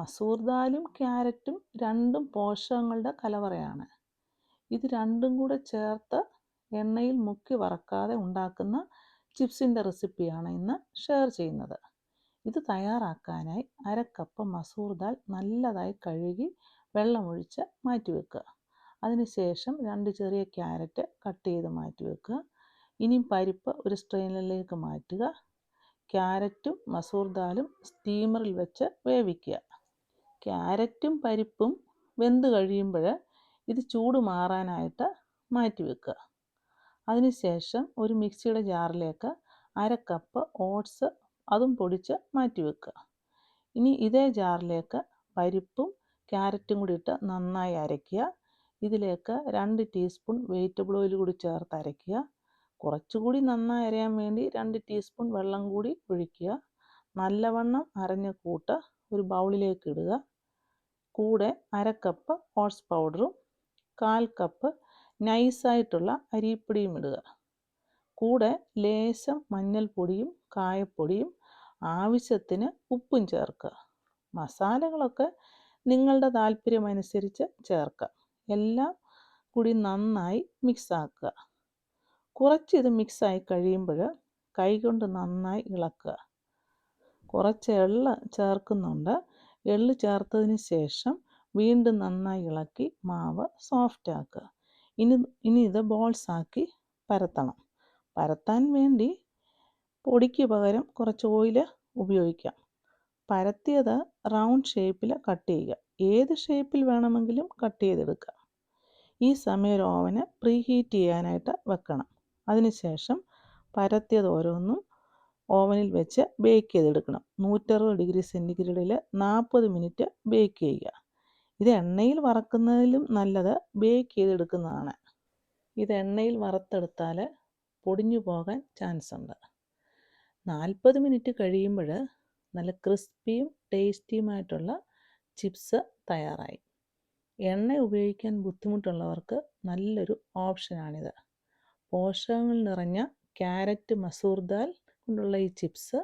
മസൂർ ദാലും ക്യാരറ്റും രണ്ടും പോഷകങ്ങളുടെ കലവറയാണ്. ഇത് രണ്ടും കൂടെ ചേർത്ത് എണ്ണയിൽ മുക്കി വറക്കാതെ ഉണ്ടാക്കുന്ന ചിപ്സിന്റെ റെസിപ്പിയാണ് ഇന്ന് ഷെയർ ചെയ്യുന്നത്. ഇത് തയ്യാറാക്കാനായി അരക്കപ്പ് കപ്പ് മസൂർ ദാൽ നല്ലതായി കഴുകി വെള്ളമൊഴിച്ച് മാറ്റി വെക്കുക അതിനുശേഷം രണ്ട് ചെറിയ ക്യാരറ്റ് കട്ട് ചെയ്ത് മാറ്റി വെക്കുക ഇനിയും പരിപ്പ് ഒരു സ്ട്രെയിനറിലേക്ക് മാറ്റുക. ക്യാരറ്റും മസൂർ ദാലും സ്റ്റീമറിൽ വെച്ച് വേവിക്കുക. ക്യാരറ്റും പരിപ്പും വെന്ത് കഴിയുമ്പോൾ ഇത് ചൂട് മാറാനായിട്ട് മാറ്റി വെക്കുക. അതിനുശേഷം ഒരു മിക്സിയുടെ ജാറിലേക്ക് അര കപ്പ് ഓട്സ് അതും പൊടിച്ച് മാറ്റി വെക്കുക. ഇനി ഇതേ ജാറിലേക്ക് പരിപ്പും ക്യാരറ്റും കൂടി ഇട്ട് നന്നായി അരയ്ക്കുക ഇതിലേക്ക് രണ്ട് ടീസ്പൂൺ വെജിറ്റബിൾ ഓയിൽ കൂടി ചേർത്ത് അരയ്ക്കുക കുറച്ചുകൂടി നന്നായി അരയാൻ വേണ്ടി രണ്ട് ടീസ്പൂൺ വെള്ളം കൂടി ഒഴിക്കുക. നല്ലവണ്ണം അരഞ്ഞ കൂട്ട് ഒരു ബൗളിലേക്ക് ഇടുക. കൂടെ കപ്പ് ഓട്സ് പൗഡറും കാൽ കപ്പ് നൈസായിട്ടുള്ള അരിപ്പൊടിയും ഇടുക. കൂടെ ലേശം മഞ്ഞൾപ്പൊടിയും കായപ്പൊടിയും ആവശ്യത്തിന് ഉപ്പും ചേർക്കുക. മസാലകളൊക്കെ നിങ്ങളുടെ താല്പര്യമനുസരിച്ച് ചേർക്കുക. എല്ലാം കൂടി നന്നായി മിക്സാക്കുക കുറച്ചിത് മിക്സായി കഴിയുമ്പോൾ കൈകൊണ്ട് നന്നായി ഇളക്കുക. കുറച്ച് എള്ള് ചേർക്കുന്നുണ്ട്. എള്ള് ചേർത്തതിന് ശേഷം വീണ്ടും നന്നായി ഇളക്കി മാവ് സോഫ്റ്റ് ആക്കുക ഇനി ഇനി ഇത് ബോൾസ് ആക്കി പരത്തണം. പരത്താൻ വേണ്ടി പൊടിക്ക് പകരം കുറച്ച് ഓയിൽ ഉപയോഗിക്കാം. പരത്തിയത് റൗണ്ട് ഷേപ്പിൽ കട്ട് ചെയ്യുക. ഏത് ഷേപ്പിൽ വേണമെങ്കിലും കട്ട് ചെയ്തെടുക്കുക ഈ സമയം ഒരു ഓവന് പ്രീ ഹീറ്റ് ചെയ്യാനായിട്ട് വെക്കണം. അതിനുശേഷം പരത്തിയത് ഓരോന്നും ഓവനിൽ വെച്ച് ബേക്ക് ചെയ്തെടുക്കണം. നൂറ്ററുപത് ഡിഗ്രി സെന്റിഗ്രേഡിൽ നാൽപ്പത് മിനിറ്റ് ബേക്ക് ചെയ്യുക. ഇത് എണ്ണയിൽ വറക്കുന്നതിലും നല്ലത് ബേക്ക് ചെയ്തെടുക്കുന്നതാണ്. ഇത് എണ്ണയിൽ വറുത്തെടുത്താൽ പൊടിഞ്ഞു പോകാൻ ചാൻസ് ഉണ്ട്. നാൽപ്പത് മിനിറ്റ് കഴിയുമ്പോൾ നല്ല ക്രിസ്പിയും ടേസ്റ്റിയുമായിട്ടുള്ള ചിപ്സ് തയ്യാറായി. എണ്ണ ഉപയോഗിക്കാൻ ബുദ്ധിമുട്ടുള്ളവർക്ക് നല്ലൊരു ഓപ്ഷനാണിത് പോഷകങ്ങൾ നിറഞ്ഞ ക്യാരറ്റ് മസൂർ ദാൽ കൊണ്ടുള്ള ഈ ചിപ്സ്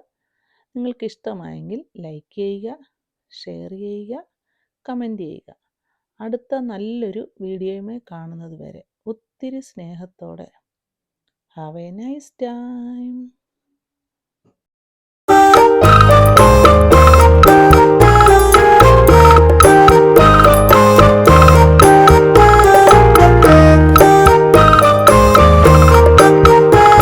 നിങ്ങൾക്ക് ഇഷ്ടമായെങ്കിൽ ലൈക്ക് ചെയ്യുക ഷെയർ ചെയ്യുക കമന്റ് ചെയ്യുക. അടുത്ത നല്ലൊരു വീഡിയോയുമായി കാണുന്നത് വരെ ഒത്തിരി സ്നേഹത്തോടെ. Have A nice time